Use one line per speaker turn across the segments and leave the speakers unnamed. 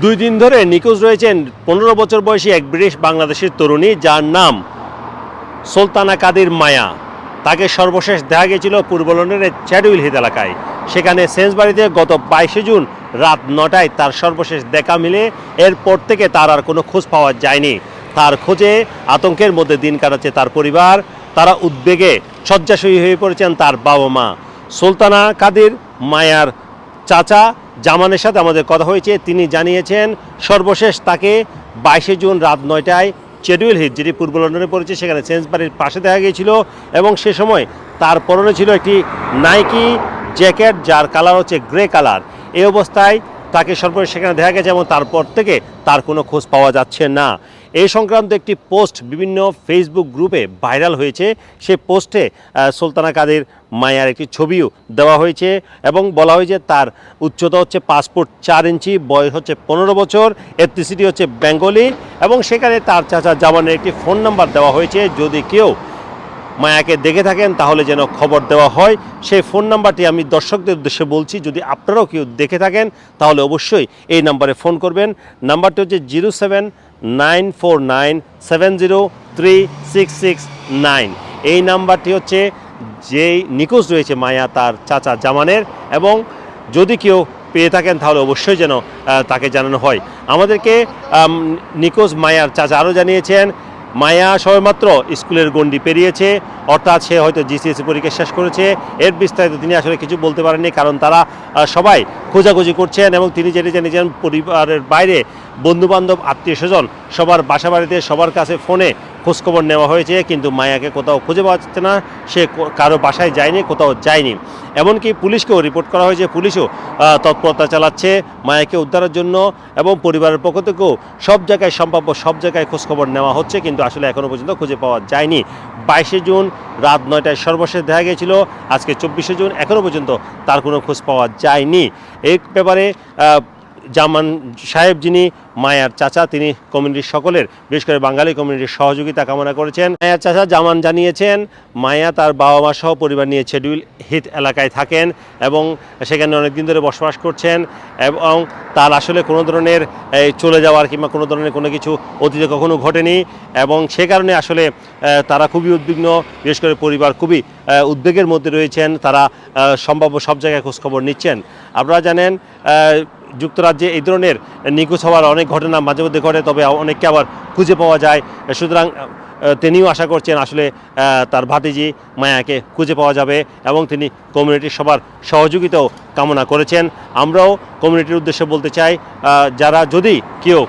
দুই দিন ধরে নিখোঁজ রয়েছেন পনেরো বছর বয়সী এক ব্রিটিশ বাংলাদেশের তরুণী যার নাম সুলতানা কাদির মায়া। তাকে সর্বশেষ দেখা গেছিল পূর্ব লন্ডনের চ্যাডউইল হিদ এলাকায়। সেখানে সেন্সবাড়িতে গত বাইশে জুন রাত নটায় তার সর্বশেষ দেখা মিলে। এরপর থেকে তার আর কোনো খোঁজ পাওয়া যায়নি। তার খোঁজে আতঙ্কের মধ্যে দিন কাটাচ্ছে তার পরিবার। তারা উদ্বেগে শয্যাশয়ী হয়ে পড়েছেন তার বাবা মা সুলতানা কাদির মায়ার চাচা জামানের সাথে আমাদের কথা হয়েছে। তিনি জানিয়েছেন, সর্বশেষ তাকে বাইশে জুন রাত নয়টায় চেডুয়েল হিট যেটি পূর্ব লন্ডনে পড়েছে, সেখানে সেন্সবাড়ির পাশে দেখা গিয়েছিল এবং সে সময় তার পরনে ছিল একটি নাইকি জ্যাকেট, যার কালার হচ্ছে গ্রে কালার। এই অবস্থায় তাকে সর্বশেষ সেখানে দেখা গেছে এবং তারপর থেকে তার কোনো খোঁজ পাওয়া যাচ্ছে না। এই সংক্রান্ত একটি পোস্ট বিভিন্ন ফেসবুক গ্রুপে ভাইরাল হয়েছে। সে পোস্টে সুলতানা কাদের মায়ার একটি ছবিও দেওয়া হয়েছে এবং বলা হয়েছে তার উচ্চতা হচ্ছে পাসপোর্ট চার ইঞ্চি, বয়স হচ্ছে পনেরো বছর এথনিসিটি হচ্ছে বেঙ্গলি এবং সেখানে তার চাচা জামানের একটি ফোন নাম্বার দেওয়া হয়েছে। যদি কেউ মায়াকে দেখে থাকেন তাহলে যেন খবর দেওয়া হয়। সেই ফোন নাম্বারটি আমি দর্শকদের উদ্দেশ্যে বলছি যদি আপনারাও কেউ দেখে থাকেন তাহলে অবশ্যই এই নাম্বারে ফোন করবেন। নাম্বারটি হচ্ছে zero seven nine four nine seven zero three six six nine. এই নাম্বারটি হচ্ছে যেই নিখোঁজ রয়েছে মায়া তার চাচা জামানের এবং যদি কেউ পেয়ে থাকেন তাহলে অবশ্যই যেন তাকে জানানো হয়। আমাদেরকে আম, নিখোঁজ মায়ার চাচা আরও জানিয়েছেন মায়া সবেমাত্র স্কুলের গণ্ডি পেরিয়েছে, অর্থাৎ সে হয়তো জিসিএসসি পরীক্ষা শেষ করেছে। এর বিস্তারিত তিনি আসলে কিছু বলতে পারেননি, কারণ তারা সবাই খোঁজাখুঁজি করছেন এবং তিনি যেটি যান পরিবারের বাইরে বন্ধুবান্ধব, আত্মীয় স্বজন সবার বাসা বাড়িতে সবার কাছে ফোনে খোঁজখবর নেওয়া হয়েছে, কিন্তু মায়াকে কোথাও খুঁজে পাওয়া যাচ্ছে না, সে কারও বাসায় যায়নি, কোথাও যায়নি। এমনকি পুলিশকেও রিপোর্ট করা হয়েছে, পুলিশও তৎপরতা চালাচ্ছে মায়াকে উদ্ধারের জন্য এবং পরিবারের পক্ষ থেকেও সব জায়গায় সম্ভাব্য সব জায়গায় খোঁজখবর নেওয়া হচ্ছে, কিন্তু আসলে এখনও পর্যন্ত খুঁজে পাওয়া যায়নি। বাইশে জুন রাত নয়টায় সর্বশেষ দেখা গিয়েছিল, আজকে চব্বিশে জুন এখনও পর্যন্ত তার কোনো খোঁজ পাওয়া যায়নি। এই ব্যাপারে জামান সাহেব যিনি, মায়ার চাচা, তিনি কমিউনিটির সকলের, বিশেষ করে বাঙালি কমিউনিটির সহযোগিতা কামনা করেছেন। মায়ার চাচা জামান জানিয়েছেন, মায়া তার বাবা মা সহ পরিবার নিয়ে শেডিউল হিট এলাকায় থাকেন এবং সেখানে অনেকদিন ধরে বসবাস করছেন এবং তার আসলে কোনো ধরনের চলে যাওয়ার কিংবা কোনো ধরনের কোনো কিছু অতীতে কখনো ঘটেনি এবং সে কারণে আসলে তারা খুবই উদ্বিগ্ন, বিশেষ করে পরিবার খুবই উদ্বেগের মধ্যে রয়েছেন, তারা সম্ভাব্য সব জায়গায় খোঁজখবর নিচ্ছেন। আপনারা জানেন যুক্তরাজ্যে এই ধরনের নিখোঁজ হওয়ার অনেক ঘটনা মাঝে মধ্যে ঘটে, তবে অনেককে আবার খুঁজে পাওয়া যায়। সুতরাং তিনিও আশা করছেন আসলে তার ভাতিজি মায়াকে খুঁজে পাওয়া যাবে এবং তিনি কমিউনিটির সবার সহযোগিতাও কামনা করেছেন। আমরাও কমিউনিটির উদ্দেশ্যে বলতে চাই যারা যদি কেউ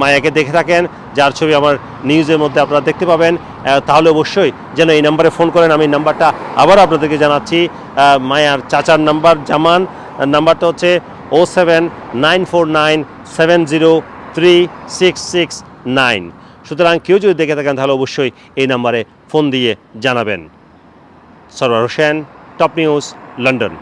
মায়াকে দেখে থাকেন, যার ছবি আমার নিউজের মধ্যে আপনারা দেখতে পাবেন তাহলে অবশ্যই যেন এই নাম্বারে ফোন করেন। আমি নাম্বারটা আবার আপনাদেরকে জানাচ্ছি মায়ার চাচার নাম্বার জামান। নাম্বারটা হচ্ছে O seven nine four nine seven zero three six six nine. সুতরাং কেউ যদি দেখে থাকেন, তাহলে অবশ্যই এই নাম্বারে ফোন দিয়ে জানাবেন। Sarwar Hossain, top news, London.